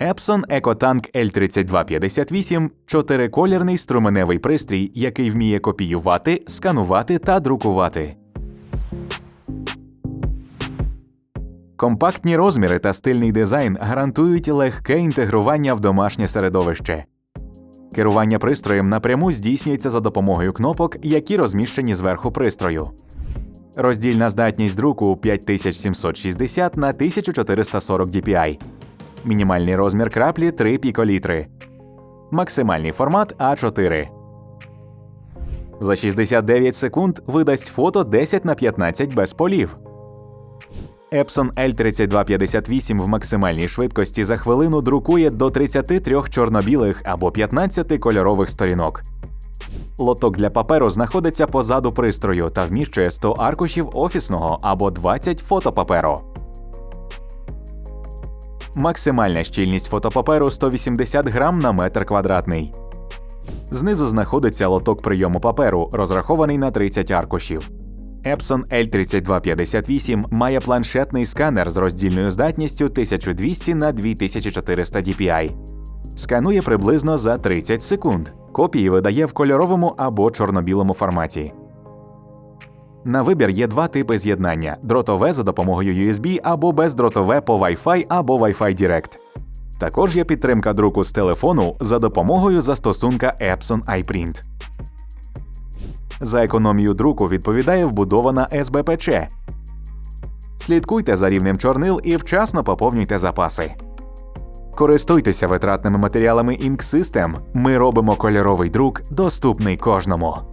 Epson EcoTank L3258 чотириколірний струменевий пристрій, який вміє копіювати, сканувати та друкувати. Компактні розміри та стильний дизайн гарантують легке інтегрування в домашнє середовище. Керування пристроєм напряму здійснюється за допомогою кнопок, які розміщені зверху пристрою. Роздільна здатність друку 5760 на 1440 dpi. Мінімальний розмір краплі 3 піколітри. Максимальний формат А4. За 69 секунд видасть фото 10 на 15 без полів. Epson L3258 в максимальній швидкості за хвилину друкує до 33 чорно-білих або 15 кольорових сторінок. Лоток для паперу знаходиться позаду пристрою та вміщує 100 аркушів офісного або 20 фотопаперу. Максимальна щільність фотопаперу 180 грам на метр квадратний. Знизу знаходиться лоток прийому паперу, розрахований на 30 аркушів. Epson L3258 має планшетний сканер з роздільною здатністю 1200 на 2400 dpi. Сканує приблизно за 30 секунд. Копії видає в кольоровому або чорно-білому форматі. На вибір є два типи з'єднання: дротове за допомогою USB або бездротове по Wi-Fi або Wi-Fi Direct. Також є підтримка друку з телефону за допомогою застосунка Epson iPrint. За економію друку відповідає вбудована СБПЧ. Слідкуйте за рівнем чорнил і вчасно поповнюйте запаси. Користуйтеся витратними матеріалами Ink System. Ми робимо кольоровий друк доступний кожному.